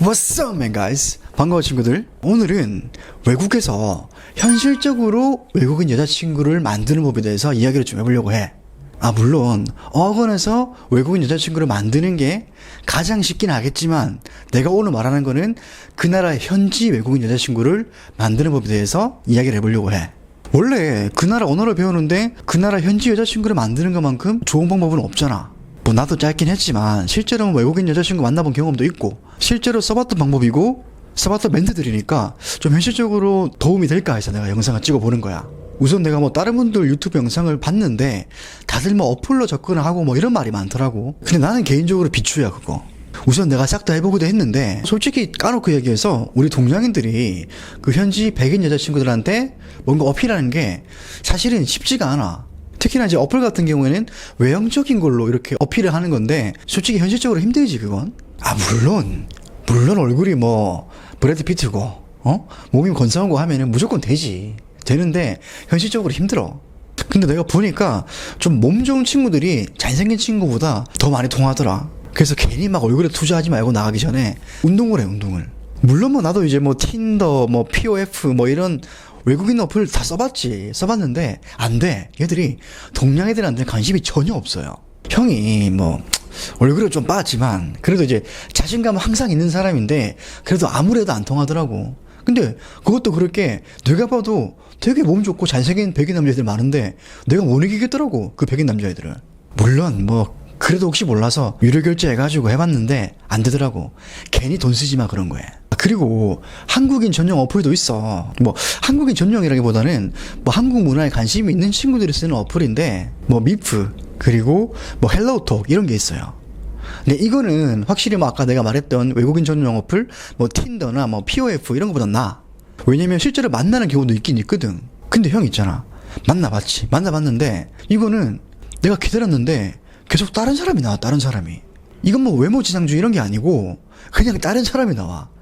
What's up, man, guys? 반가워, 친구들. 오늘은 외국에서 현실적으로 외국인 여자친구를 만드는 법에 대해서 이야기를 좀 해보려고 해. 아, 물론, 어학원에서 외국인 여자친구를 만드는 게 가장 쉽긴 하겠지만, 내가 오늘 말하는 거는 그 나라의 현지 외국인 여자친구를 만드는 법에 대해서 이야기를 해보려고 해. 원래 그 나라 언어를 배우는데 그 나라 현지 여자친구를 만드는 것만큼 좋은 방법은 없잖아. 뭐 나도 짧긴 했지만 실제로 외국인 여자친구 만나본 경험도 있고 실제로 써봤던 방법이고 써봤던 멘트들이니까 좀 현실적으로 도움이 될까 해서 내가 영상을 찍어보는 거야. 우선 내가 뭐 다른 분들 유튜브 영상을 봤는데 다들 뭐 어플로 접근을 하고 뭐 이런 말이 많더라고. 근데 나는 개인적으로 비추야 그거. 우선 내가 싹 다 해보기도 했는데 솔직히 까놓고 얘기해서 우리 동양인들이 그 현지 백인 여자친구들한테 뭔가 어필하는 게 사실은 쉽지가 않아. 특히나 이제 어플 같은 경우에는 외형적인 걸로 이렇게 어필을 하는 건데 솔직히 현실적으로 힘들지 그건. 아 물론 물론 얼굴이 뭐 브래드 피트고 어 몸이 거 하면은 무조건 되지 되는데 현실적으로 힘들어. 근데 내가 보니까 좀 몸 좋은 친구들이 잘생긴 친구보다 더 많이 통하더라. 그래서 괜히 막 얼굴에 투자하지 말고 나가기 전에 운동을 해 운동을. 물론 뭐 나도 이제 뭐 틴더 뭐 POF 뭐 이런 외국인 어플 다 써봤지 써봤는데 안 돼. 얘들이 동양 애들한테 관심이 전혀 없어요. 형이 뭐 얼굴이 좀 빠지만 그래도 이제 자신감은 항상 있는 사람인데 그래도 아무래도 안 통하더라고. 근데 그것도 그렇게 내가 봐도 되게 몸 좋고 잘생긴 백인 남자애들 많은데 내가 못 이기겠더라고 그 백인 남자애들을 물론 뭐 그래도 혹시 몰라서 유료 결제해가지고 해봤는데 안 되더라고. 괜히 돈 쓰지 마 그런 거야 그리고 한국인 전용 어플도 있어. 뭐 한국인 전용이라기보다는 뭐 한국 문화에 관심이 있는 친구들이 쓰는 어플인데 뭐 미프 그리고 뭐 헬로우톡 이런 게 있어요. 근데 이거는 확실히 뭐 아까 내가 말했던 외국인 전용 어플 뭐 틴더나 뭐 POF 이런 거보다 나. 왜냐면 실제로 만나는 경우도 있긴 있거든. 근데 형 있잖아. 만나봤지. 만나봤는데 이거는 내가 기다렸는데 계속 다른 사람이 나와. 다른 사람이. 이건 뭐 외모 지상주의 이런 게 아니고 그냥 다른 사람이 나와.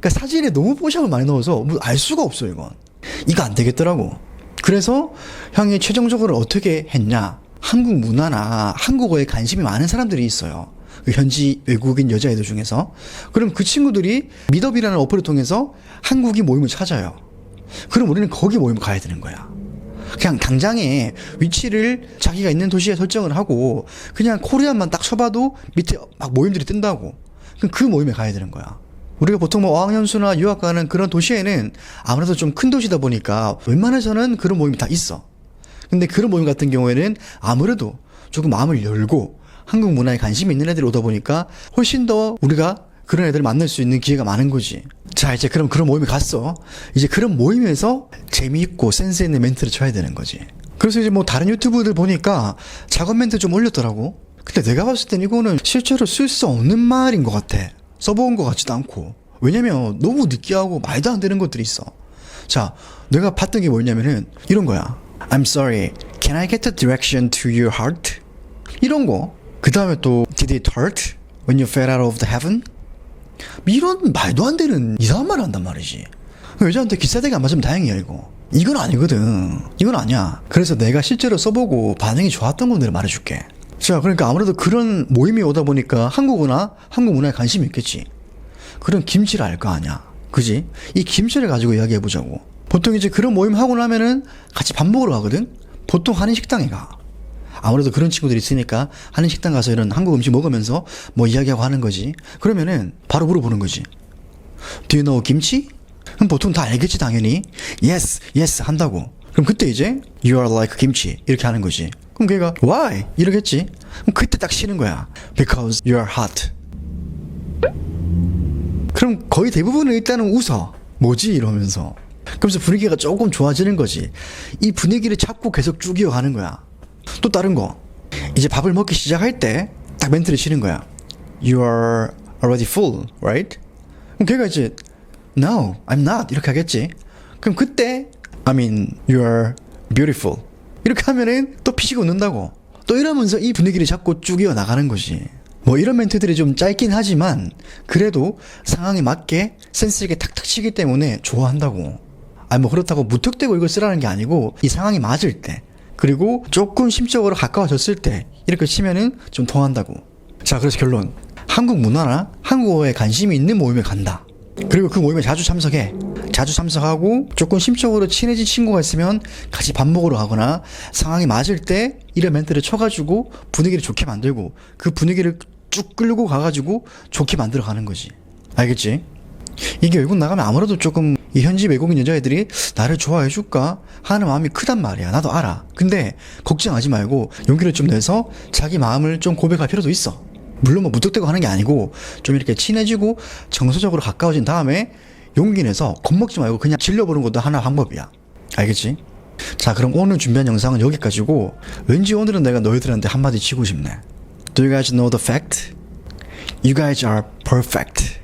그러니까 사진에 너무 뽀샵을 많이 넣어서 뭐 알 수가 없어 이건. 이거 안 되겠더라고. 그래서 형이 최종적으로 어떻게 했냐? 한국 문화나 한국어에 관심이 많은 사람들이 있어요. 그 현지 외국인 여자애들 중에서. 그럼 그 친구들이 미더비라는 어플을 통해서 한국인 모임을 찾아요. 그럼 우리는 거기 모임을 가야 되는 거야. 그냥 당장에 위치를 자기가 있는 도시에 설정을 하고 그냥 코리안만 딱 쳐봐도 밑에 막 모임들이 뜬다고. 그럼 그 모임에 가야 되는 거야. 우리가 보통 뭐 어학연수나 유학 가는 그런 도시에는 아무래도 좀 큰 도시다 보니까 웬만해서는 그런 모임이 다 있어. 근데 그런 모임 같은 경우에는 아무래도 조금 마음을 열고 한국 문화에 관심이 있는 애들이 오다 보니까 훨씬 더 우리가 그런 애들 만날 수 있는 기회가 많은 거지. 자, 이제 그럼 그런 모임에 갔어. 이제 그런 모임에서 재미있고 센스 있는 멘트를 쳐야 되는 거지. 그래서 이제 뭐 다른 유튜브들 보니까 작업 멘트 좀 올렸더라고. 근데 내가 봤을 땐 이거는 실제로 쓸 수 없는 말인 것 같아. 써본 것 같지도 않고. 왜냐면 너무 느끼하고 말도 안 되는 것들이 있어. 자, 내가 봤던 게 뭐냐면은 이런 거야. I'm sorry. Can I get the direction to your heart? 이런 거. 그 다음에 또 Did it hurt when you fell out of the heaven? 이런 말도 안 되는 이상한 말을 한단 말이지. 여자한테 기싸대기 안 맞으면 다행이야 이거. 이건 아니거든. 이건 아니야. 그래서 내가 실제로 써보고 반응이 좋았던 것들을 말해줄게. 자, 그러니까 아무래도 그런 모임이 오다 보니까 한국어나 한국 문화에 관심이 있겠지. 그런 김치를 알 거 아니야. 그지? 이 김치를 가지고 이야기해 보자고. 보통 이제 그런 모임 하고 나면은 같이 밥 먹으러 가거든? 보통 한인 식당에 가. 아무래도 그런 친구들이 있으니까 한인 식당 가서 이런 한국 음식 먹으면서 뭐 이야기하고 하는 거지. 그러면은 바로 물어보는 거지. Do you know 김치? 그럼 보통 다 알겠지 당연히. Yes, yes 한다고. 그럼 그때 이제 You are like 김치 이렇게 하는 거지. 그럼 걔가 Why? 이러겠지. 그럼 그때 딱 쉬는 거야. Because you are hot. 그럼 거의 대부분은 일단은 웃어. 뭐지 이러면서. 그러면서 분위기가 조금 좋아지는 거지. 이 분위기를 잡고 계속 쭉 이어가는 거야. 또 다른 거. 이제 밥을 먹기 시작할 때 딱 멘트를 치는 거야. You are already full, right? 그럼 걔가 이제 No, I'm not 이렇게 하겠지. 그럼 그때 I mean, you are beautiful 이렇게 하면은 또 피식 웃는다고. 또 이러면서 이 분위기를 잡고 쭉 이어 나가는 거지. 뭐 이런 멘트들이 좀 짧긴 하지만 그래도 상황에 맞게 센스 있게 탁탁 치기 때문에 좋아한다고. 아니 뭐 그렇다고 무턱대고 이걸 쓰라는 게 아니고 이 상황이 맞을 때 그리고 조금 심적으로 가까워졌을 때 이렇게 치면은 좀 통한다고. 자 그래서 결론 한국 문화나 한국어에 관심이 있는 모임에 간다. 그리고 그 모임에 자주 참석해. 자주 참석하고 조금 심적으로 친해진 친구가 있으면 같이 밥 먹으러 가거나 상황이 맞을 때 이런 멘트를 쳐가지고 분위기를 좋게 만들고 그 분위기를 쭉 끌고 가가지고 좋게 만들어 가는 거지. 알겠지? 이게 외국 나가면 아무래도 조금 이 현지 외국인 여자애들이 나를 좋아해 줄까 하는 마음이 크단 말이야. 나도 알아. 근데 걱정하지 말고 용기를 좀 내서 자기 마음을 좀 고백할 필요도 있어. 물론 뭐 무턱대고 하는 게 아니고 좀 이렇게 친해지고 정서적으로 가까워진 다음에 용기 내서 겁먹지 말고 그냥 질려보는 것도 하나 방법이야. 알겠지? 자, 그럼 오늘 준비한 영상은 여기까지고 왠지 오늘은 내가 너희들한테 한마디 치고 싶네. Do you guys know the fact? You guys are perfect.